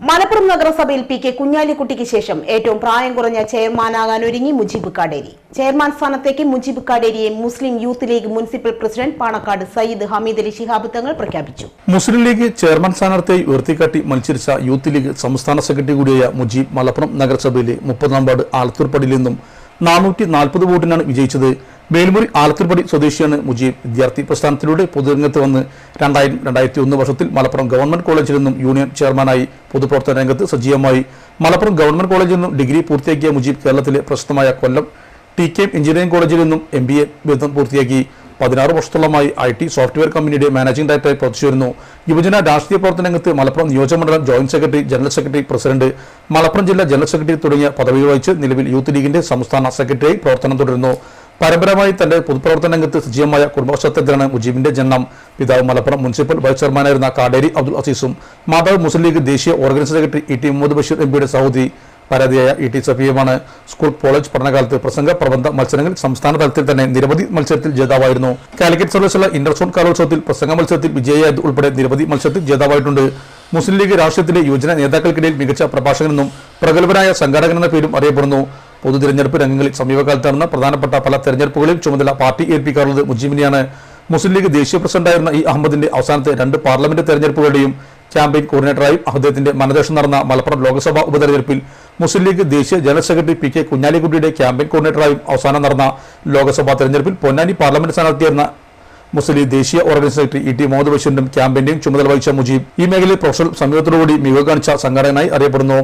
മലപ്പുറം നഗരസഭയിൽ P K കുഞ്ഞാലിക്കുട്ടിക്ക് ശേഷം ഏറ്റവും പ്രായം കുറഞ്ഞ ചെയർമാനാകാൻ ഒരുങ്ങി മുജീബ് കാടേരി ചെയർമാൻ സ്ഥാനത്തേക്ക് Mujeeb കാടേരിയെ Muslim youth league municipal president Panakkad Sayyid Hameed Ali Shihab Thangal പ്രഖ്യാപിച്ചു. മുസ്ലിം ലീഗ് ചെയർമാൻ സ്ഥാനാർത്ഥിയായി ഉയർത്തിക്കാട്ടി മത്സരിച്ച യൂത്ത് ലീഗ് സംസ്ഥാന സെക്രട്ടറി കൂടിയായ മുജീബ് മലപ്പുറം നഗരസഭയിലെ മുപ്പതാം വാർഡ് ആലത്തൂർപ്പടിയിൽ നിന്നും നാനൂറ്റി നാൽപ്പത് വോട്ടിനാണ് വിജയിച്ചത്. മേൽമുറി ആലത്തൂർപ്പടി സ്വദേശിയാണ് മുജീബ്. വിദ്യാർത്ഥി പ്രസ്ഥാനത്തിലൂടെ പൊതുരംഗത്ത് വന്ന് രണ്ടായിരം രണ്ടായിരത്തി ഒന്ന് വർഷത്തിൽ മലപ്പുറം ഗവൺമെന്റ് കോളേജിൽ നിന്നും യൂണിയൻ ചെയർമാനായി പൊതുപ്രവർത്തന രംഗത്ത് സജീവമായി. മലപ്പുറം ഗവൺമെന്റ് കോളേജിൽ നിന്നും ഡിഗ്രി പൂർത്തിയാക്കിയ മുജീബ് കേരളത്തിലെ പ്രശസ്തമായ കൊല്ലം ടി കെ എഞ്ചിനീയറിംഗ് കോളേജിൽ നിന്നും എം ബി എ ബിരുദം പൂർത്തിയാക്കി. പതിനാറ് വർഷത്തോളമായി ഐ ടി സോഫ്റ്റ്വെയർ കമ്പനിയുടെ മാനേജിംഗ് ഡയറക്ടറായി പ്രവർത്തിച്ചു വരുന്നു യുവജന രാഷ്ട്രീയ പ്രവർത്തന രംഗത്ത് മലപ്പുറം നിയോജകമണ്ഡലം joint secretary general secretary president Malappuram ജില്ലാ ജനറൽ സെക്രട്ടറി തുടങ്ങിയ പദവികൾ വഹിച്ച് നിലവിൽ യൂത്ത് ലീഗിന്റെ സംസ്ഥാന സെക്രട്ടറിയായി പ്രവർത്തനം തുടരുന്നു. പരമ്പരമായി തന്റെ പൊതുപ്രവർത്തന രംഗത്ത് സജീവമായ കുടുംബപശ്ചാത്തലത്തിലാണ് മുജീബിന്റെ ജനനം. പിതാവ് മലപ്പുറം മുനിസിപ്പൽ വൈസ് ചെയർമാനായിരുന്ന കാടേരി അബ്ദുൾ അസീസും മാതാവ് മുസ്ലിം ലീഗ് ദേശീയ organise secretary E T Muhammad Basheer എംപിയുടെ സഹോദരി പരാതിയായ ഇ ടി സഫിയുമാണ് സ്കൂൾ കോളേജ് പഠനകാലത്ത് പ്രസംഗ പ്രബന്ധ മത്സരങ്ങളിൽ സംസ്ഥാന തലത്തിൽ തന്നെ നിരവധി മത്സരത്തിൽ ജേതാവായിരുന്നു. കാലിക്കറ്റ് സർവീസുള്ള ഇന്റർസോൺ കലോത്സവത്തിൽ പ്രസംഗ മത്സരത്തിൽ വിജയിയായത് ഉൾപ്പെടെ നിരവധി മത്സരത്തിൽ ജേതാവായിട്ടുണ്ട്. മുസ്ലിം ലീഗ് രാഷ്ട്രീയത്തിലെ യുവജന നേതാക്കൾക്കിടയിൽ മികച്ച പ്രഭാഷകനെന്നും പ്രഗത്ഭനായ സംഘാടകനെന്ന പേരും അറിയപ്പെടുന്നു. പൊതു തിരഞ്ഞെടുപ്പ് രംഗങ്ങളിൽ സമീപകാലത്ത് നടന്ന പ്രധാനപ്പെട്ട പല തെരഞ്ഞെടുപ്പുകളിൽ ചുമതല പാർട്ടി ഏൽപ്പിക്കാറുള്ളത് മുജീബിനെയാണ് മുസ്ലിം ലീഗ് ദേശീയ പ്രസിഡന്റായിരുന്ന ഈ അഹമ്മദിന്റെ അവസാനത്തെ രണ്ട് പാർലമെന്റ് തെരഞ്ഞെടുപ്പുകളുടെയും ക്യാമ്പയിൻ കോർഡിനേറ്ററായും അദ്ദേഹത്തിന്റെ മനദേശം നടന്ന മലപ്പുറം ലോക്സഭാ ഉപതെരഞ്ഞെടുപ്പിൽ മുസ്ലിം ലീഗ് ദേശീയ ജനറൽ സെക്രട്ടറി പി കെ കുഞ്ഞാലിക്കുട്ടിയുടെ ക്യാമ്പയിൻ കോർഡിനേറ്ററായും അവസാനം നടന്ന ലോക്സഭാ തെരഞ്ഞെടുപ്പിൽ പൊന്നാനി പാർലമെന്റ് സ്ഥാനാർത്ഥിയായിരുന്ന മുസ്ലിം ലീഗ് ദേശീയ organise secretary E T Muhammad ബഷീറിന്റെയും ക്യാമ്പയിന്റെയും ചുമതല വഹിച്ച മുജീബ് ഈ മേഖലയിൽ പ്രൊഫഷണൽ സമീപത്തോടുകൂടി മികവ് കാണിച്ച അറിയപ്പെടുന്നു.